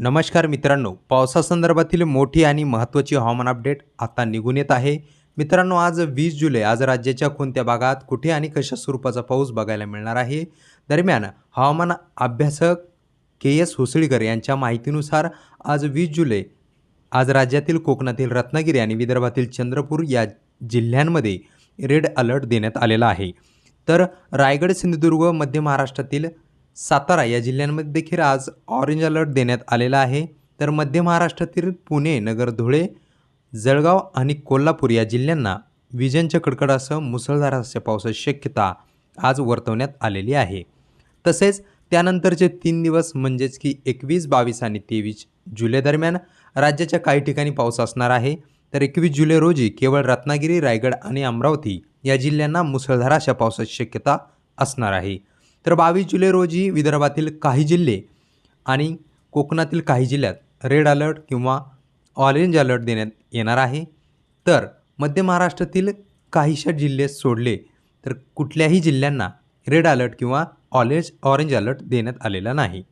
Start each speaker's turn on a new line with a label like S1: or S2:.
S1: नमस्कार मित्रांनो पावसासंदर्भातील मोठी आणि महत्त्वाची हवामान अपडेट आता निघून येत आहे. मित्रांनो आज वीस जुलै आज राज्याच्या कोणत्या भागात कुठे आणि कशा स्वरूपाचा पाऊस बघायला मिळणार आहे? दरम्यान हवामान अभ्यासक के एस होसळीकर यांच्या माहितीनुसार आज वीस जुलै आज राज्यातील कोकणातील रत्नागिरी आणि विदर्भातील चंद्रपूर या जिल्ह्यांमध्ये रेड अलर्ट देण्यात आलेला आहे. तर रायगड सिंधुदुर्ग मध्य महाराष्ट्रातील सातारा या जिल्ह्यांमध्ये देखील आज ऑरेंज अलर्ट देण्यात आलेला आहे. तर मध्य महाराष्ट्रातील पुणे नगर धुळे जळगाव आणि कोल्हापूर या जिल्ह्यांना विजांच्या कडकडासह मुसळधार अशा पावसाची शक्यता आज वर्तवण्यात आलेली आहे. तसेच त्यानंतरचे तीन दिवस म्हणजेच की एकवीस बावीस आणि तेवीस जुलै दरम्यान राज्याच्या काही ठिकाणी पाऊस असणार आहे. तर एकवीस जुलै रोजी केवळ रत्नागिरी रायगड आणि अमरावती या जिल्ह्यांना मुसळधार अशा पावसाची शक्यता असणार आहे. तर बावीस जुलै रोजी विदर्भातील काही जिल्हे आणि कोकणातील काही जिल्ह्यात रेड अलर्ट किंवा ऑरेंज अलर्ट देण्यात येणार आहे. तर मध्य महाराष्ट्रातील काहीशा जिल्हे सोडले तर कुठल्याही जिल्ह्यांना रेड अलर्ट किंवा ऑरेंज ऑरेंज अलर्ट देण्यात आलेला नाही.